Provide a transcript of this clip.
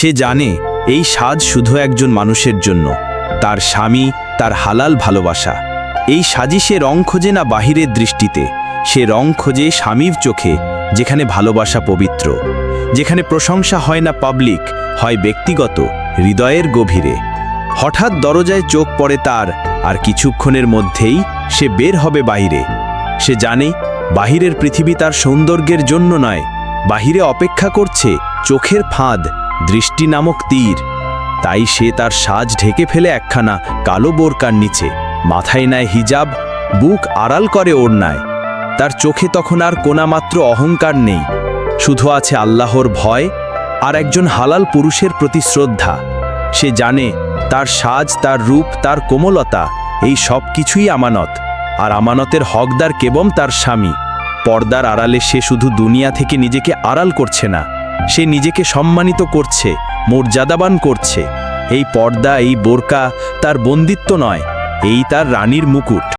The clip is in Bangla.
সে জানে এই সাজ শুধু একজন মানুষের জন্য, তার স্বামী তার হালাল ভালোবাসা। এই সাজি সে রং খোঁজে না বাহিরের দৃষ্টিতে, সে রং খোঁজে স্বামীর চোখে, যেখানে ভালোবাসা পবিত্র। যেখানে প্রশংসা হয় না পাবলিক, হয় ব্যক্তিগত, হৃদয়ের গভীরে। হঠাৎ দরজায় চোখ পড়ে তার, আর কিছুক্ষণের মধ্যেই সে বের হবে বাইরে সে জানে, বাহিরের পৃথিবী তার সৌন্দর্যের জন্য নয়, বাহিরে অপেক্ষা করছে চোখের ফাঁদ দৃষ্টি নামক তীর। তাই সে তার সাজ ঢেকে ফেলে একখানা কালো বোরকার নিচে। মাথায় নেয় হিজাব, বুক আড়াল করে ওড়নায়। তার চোখে তখন আর কোনামাত্র অহংকার নেই। শুধু আছে আল্লাহর ভয় আর একজন হালাল পুরুষের প্রতি শ্রদ্ধা। সে জানে তার সাজ, তার রূপ, তার কোমলতা, এই সব কিছুই আমানত। আর আমানতের হকদার কেবম তার স্বামী। পর্দার আড়ালে সে শুধু দুনিয়া থেকে নিজেকে আড়াল করছে না। সে নিজেকে সম্মানিত করছে, মর্যাদাবান করছে। এই পর্দা, এই বোরকা তার বন্দিত্ব নয়, এই তার রানীর মুকুট।